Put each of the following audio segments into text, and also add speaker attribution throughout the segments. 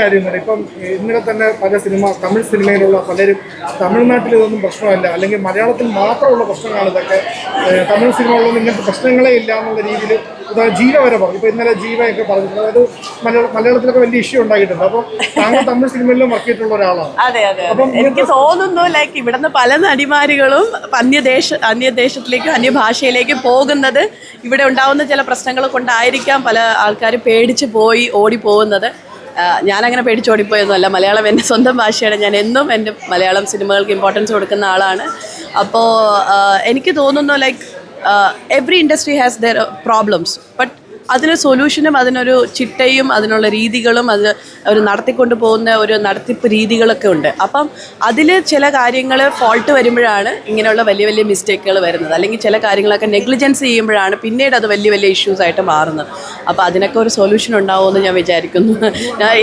Speaker 1: കാര്യങ്ങൾ. ഇപ്പം ഇന്നലെ തന്നെ പല സിനിമ തമിഴ് സിനിമയിലുള്ള പലരും തമിഴ്നാട്ടിൽ ഇതൊന്നും പ്രശ്നമല്ല. അല്ലെങ്കിൽ മലയാളത്തിൽ മാത്രമുള്ള പ്രശ്നങ്ങളാണ് ഇതൊക്കെ. തമിഴ് സിനിമകളിലൊന്നും ഇങ്ങനത്തെ പ്രശ്നങ്ങളേ ഇല്ല എന്നുള്ള രീതിയിൽ ഉദാഹരണം ജീവ വരെ പറഞ്ഞു. ഇപ്പോൾ ഇന്നലെ ജീവയൊക്കെ പറഞ്ഞിട്ടുണ്ട്. അതായത് മലയാള മലയാളത്തിലൊക്കെ വലിയ ഇഷ്യൂ ഉണ്ടായിട്ടുണ്ട്. അപ്പോൾ താങ്കൾ തമിഴ് സിനിമയിലും വർക്ക് ചെയ്തിട്ടുള്ള ഒരാളാണ്.
Speaker 2: അതെ അതെ അപ്പം എനിക്ക് തോന്നുന്നു ലൈക്ക് ഇവിടുന്ന് പല നടിമാരുകളും അന്യദേശ അന്യദേശത്തിലേക്കും അന്യഭാഷയിലേക്കും പോകുന്നത് ഇവിടെ ഉണ്ടാവുന്ന ചില പ്രശ്നങ്ങൾ കൊണ്ടായിരിക്കാം പല ആൾക്കാർ പേടിച്ച് പോയി ഓടി പോകുന്നത്. ഞാനങ്ങനെ പേടിച്ച് ഓടിപ്പോയൊന്നുമല്ല മലയാളം എന്റെ സ്വന്തം ഭാഷയാണ്. ഞാൻ എന്നും എന്റെ മലയാളം സിനിമകൾക്ക് ഇമ്പോർട്ടൻസ് കൊടുക്കുന്ന ആളാണ്. അപ്പോൾ എനിക്ക് തോന്നുന്നു like every industry has their problems but അതിന് സൊല്യൂഷനും അതിനൊരു ചിട്ടയും അതിനുള്ള രീതികളും അത് അവർ നടത്തിക്കൊണ്ട് പോകുന്ന ഒരു നടത്തിപ്പ് രീതികളൊക്കെ ഉണ്ട്. അപ്പം അതിൽ ചില കാര്യങ്ങൾ ഫോൾട്ട് വരുമ്പോഴാണ് ഇങ്ങനെയുള്ള വലിയ വലിയ മിസ്റ്റേക്കുകൾ വരുന്നത്. അല്ലെങ്കിൽ ചില കാര്യങ്ങളൊക്കെ നെഗ്ലിജൻസ് ചെയ്യുമ്പോഴാണ് പിന്നീട് അത് വലിയ വലിയ ഇഷ്യൂസ് ആയിട്ട് മാറുന്നത്. അപ്പോൾ അതിനൊക്കെ ഒരു സൊല്യൂഷൻ ഉണ്ടാവുമെന്ന് ഞാൻ വിചാരിക്കുന്നു.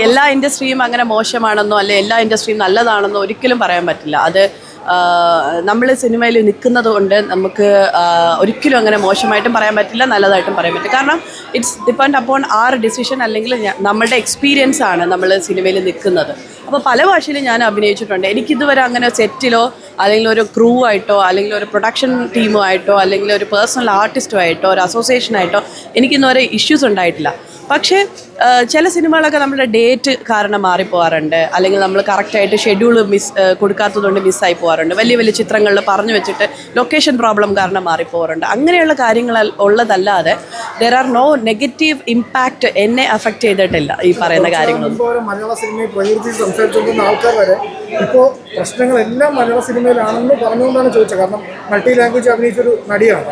Speaker 2: എല്ലാ ഇൻഡസ്ട്രിയും അങ്ങനെ മോശമാണെന്നോ അല്ലെ എല്ലാ ഇൻഡസ്ട്രിയും നല്ലതാണെന്നോ ഒരിക്കലും പറയാൻ പറ്റില്ല. അത് നമ്മൾ സിനിമയിൽ നിൽക്കുന്നത് കൊണ്ട് നമുക്ക് ഒരിക്കലും അങ്ങനെ മോശമായിട്ടും പറയാൻ പറ്റില്ല നല്ലതായിട്ടും പറയാൻ പറ്റില്ല. കാരണം it's depend upon our decision അല്ലെങ്കിൽ നമ്മളുടെ എക്സ്പീരിയൻസ് ആണ് നമ്മൾ സിനിമയിൽ നിൽക്കുന്നത്. അപ്പോൾ പല ഭാഷയിലും ഞാൻ അഭിനയിച്ചിട്ടുണ്ട്. എനിക്കിതുവരെ അങ്ങനെ സെറ്റിലോ അല്ലെങ്കിൽ ഒരു ക്രൂ ആയിട്ടോ അല്ലെങ്കിൽ ഒരു പ്രൊഡക്ഷൻ ടീമോ ആയിട്ടോ അല്ലെങ്കിൽ ഒരു പേഴ്സണൽ ആർട്ടിസ്റ്റോ ആയിട്ടോ ഒരു അസോസിയേഷനായിട്ടോ എനിക്കിന്നുവരെ ഇഷ്യൂസ് ഉണ്ടായിട്ടില്ല. പക്ഷേ ചില സിനിമകളൊക്കെ നമ്മുടെ ഡേറ്റ് കാരണം മാറിപ്പോകാറുണ്ട് അല്ലെങ്കിൽ നമ്മൾ കറക്റ്റായിട്ട് ഷെഡ്യൂൾ മിസ് കൊടുക്കാത്തതുകൊണ്ട് മിസ്സായി പോകാറുണ്ട് വലിയ വലിയ ചിത്രങ്ങളിൽ പറഞ്ഞു വെച്ചിട്ട് ലൊക്കേഷൻ പ്രോബ്ലം കാരണം മാറിപ്പോകാറുണ്ട് അങ്ങനെയുള്ള കാര്യങ്ങൾ ഉള്ളതല്ലാതെ there are no negative impact എന്നെ അഫക്റ്റ് ചെയ്തിട്ടില്ല ഈ പറയുന്ന കാര്യങ്ങളൊന്നും.
Speaker 1: വരെ മലയാള വരെ സിനിമയിലാണെന്ന് പറഞ്ഞുകൊണ്ടാണ് ചോദിച്ചത്. കാരണം മൾട്ടി ലാംഗ്വേജ് അഭിനയിച്ചൊരു നടിയാണ്.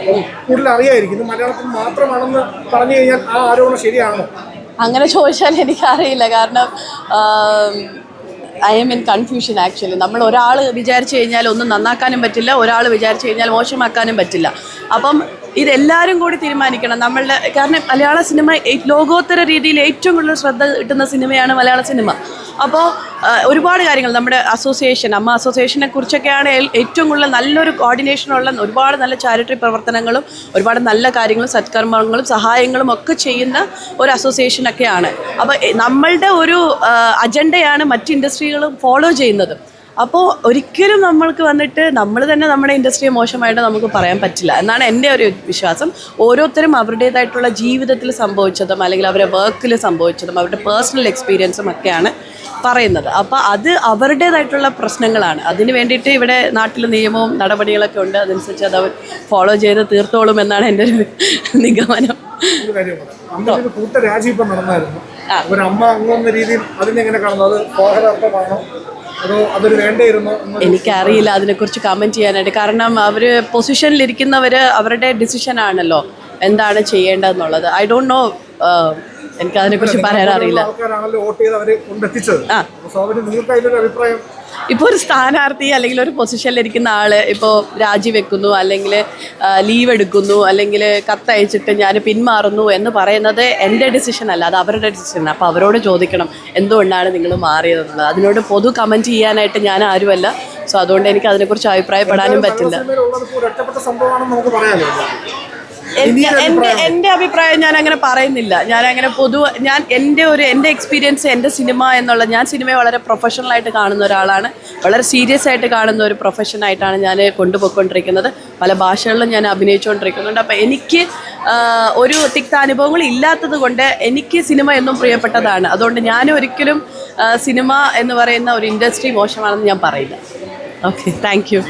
Speaker 1: കൂടുതൽ അറിയായിരിക്കും ഇത് മലയാളത്തിൽ മാത്രമാണെന്ന് പറഞ്ഞു കഴിഞ്ഞാൽ ആ ആരോപണം ശരിയാണോ?
Speaker 2: അങ്ങനെ ചോദിച്ചാൽ എനിക്കറിയില്ല. കാരണം I am in confusion actually നമ്മൾ ഒരാൾ വിചാരിച്ചു കഴിഞ്ഞാൽ ഒന്നും നന്നാക്കാനും പറ്റില്ല. ഒരാൾ വിചാരിച്ചു കഴിഞ്ഞാൽ മോശമാക്കാനും പറ്റില്ല. അപ്പം ഇതെല്ലാവരും കൂടി തീരുമാനിക്കണം. നമ്മളുടെ കാരണം മലയാള സിനിമ ലോകോത്തര രീതിയിൽ ഏറ്റവും കൂടുതൽ ശ്രദ്ധ കിട്ടുന്ന സിനിമയാണ് മലയാള സിനിമ. അപ്പോൾ ഒരുപാട് കാര്യങ്ങൾ. നമ്മുടെ അസോസിയേഷൻ അമ്മ അസോസിയേഷനെ കുറിച്ചൊക്കെയാണ് ഏറ്റവും കൂടുതൽ നല്ലൊരു കോർഡിനേഷനുള്ള ഒരുപാട് നല്ല ചാരിറ്ററി പ്രവർത്തനങ്ങളും ഒരുപാട് നല്ല കാര്യങ്ങളും സത്കർമ്മങ്ങളും സഹായങ്ങളും ഒക്കെ ചെയ്യുന്ന ഒരു അസോസിയേഷനൊക്കെയാണ് അപ്പോൾ നമ്മളുടെ ഒരു അജണ്ടയാണ് മറ്റ് ഇൻഡസ്ട്രികളും ഫോളോ ചെയ്യുന്നത്. അപ്പോൾ ഒരിക്കലും നമ്മൾക്ക് വന്നിട്ട് നമ്മൾ തന്നെ നമ്മുടെ ഇൻഡസ്ട്രിയെ മോശമായിട്ട് നമുക്ക് പറയാൻ പറ്റില്ല എന്നാണ് എന്റെ ഒരു വിശ്വാസം. ഓരോരുത്തരും അവരുടേതായിട്ടുള്ള ജീവിതത്തിൽ സംഭവിച്ചതും അല്ലെങ്കിൽ അവരുടെ വർക്കിൽ സംഭവിച്ചതും അവരുടെ പേഴ്സണൽ എക്സ്പീരിയൻസും ഒക്കെയാണ് പറയുന്നത്. അപ്പോൾ അത് അവരുടേതായിട്ടുള്ള പ്രശ്നങ്ങളാണ്. അതിന് വേണ്ടിയിട്ട് ഇവിടെ നാട്ടിൽ നിയമവും നടപടികളൊക്കെ ഉണ്ട്. അതനുസരിച്ച് അത് അവർ ഫോളോ ചെയ്ത് തീർത്തോളും എന്നാണ് എന്റെ ഒരു നിഗമനം. എനിക്കറിയില്ല അതിനെക്കുറിച്ച് കമന്റ് ചെയ്യാനായിട്ട്. കാരണം അവർ പൊസിഷനിലിരിക്കുന്നവർ അവരുടെ ഡിസിഷൻ ആണല്ലോ. എന്താണ് ചെയ്യേണ്ടതെന്നുള്ളത്. ഐ ഡോണ്ട് നോ എനിക്ക് അതിനെക്കുറിച്ച് പറയാൻ അറിയില്ല. ഇപ്പോൾ ഒരു സ്ഥാനാർത്ഥി അല്ലെങ്കിൽ ഒരു പൊസിഷനിലിരിക്കുന്ന ആൾ ഇപ്പോൾ രാജിവെക്കുന്നു അല്ലെങ്കിൽ ലീവ് എടുക്കുന്നു അല്ലെങ്കിൽ കത്തയച്ചിട്ട് ഞാൻ പിന്മാറുന്നു എന്ന് പറയുന്നത് എന്റെ ഡിസിഷൻ അല്ല അത് അവരുടെ ഡിസിഷൻ അപ്പോൾ അവരോട് ചോദിക്കണം എന്തുകൊണ്ടാണ് നിങ്ങൾ മാറിയതെന്നുള്ളത് അതിനോട് പൊതു കമന്റ് ചെയ്യാനായിട്ട് ഞാൻ ആരുമല്ല. സോ അതുകൊണ്ട് എനിക്ക് അതിനെക്കുറിച്ച് അഭിപ്രായപ്പെടാനും പറ്റില്ല. എന്റെ എന്റെ എന്റെ അഭിപ്രായം ഞാൻ അങ്ങനെ പറയുന്നില്ല. ഞാൻ അങ്ങനെ പൊതു ഞാൻ എന്റെ ഒരു എന്റെ എക്സ്പീരിയൻസ് എന്റെ സിനിമ എന്നുള്ള ഞാൻ സിനിമയെ വളരെ പ്രൊഫഷണൽ ആയിട്ട് കാണുന്ന ഒരാളാണ്. വളരെ സീരിയസ് ആയിട്ട് കാണുന്ന ഒരു പ്രൊഫഷനായിട്ടാണ് ഞാൻ കൊണ്ടുപോയിക്കൊണ്ടിരിക്കുന്നത്. പല ഭാഷകളിലും ഞാൻ അഭിനയിച്ചുകൊണ്ടിരിക്കുന്നുണ്ട്. അപ്പോൾ എനിക്ക് ഒരു തിക്ത അനുഭവങ്ങൾ ഇല്ലാത്തത് കൊണ്ട് എനിക്ക് സിനിമ എന്നും പ്രിയപ്പെട്ടതാണ്. അതുകൊണ്ട് ഞാൻ ഒരിക്കലും സിനിമ എന്ന് പറയുന്ന ഒരു ഇൻഡസ്ട്രി മോശമാണെന്ന് ഞാൻ പറയില്ല. Okay thank you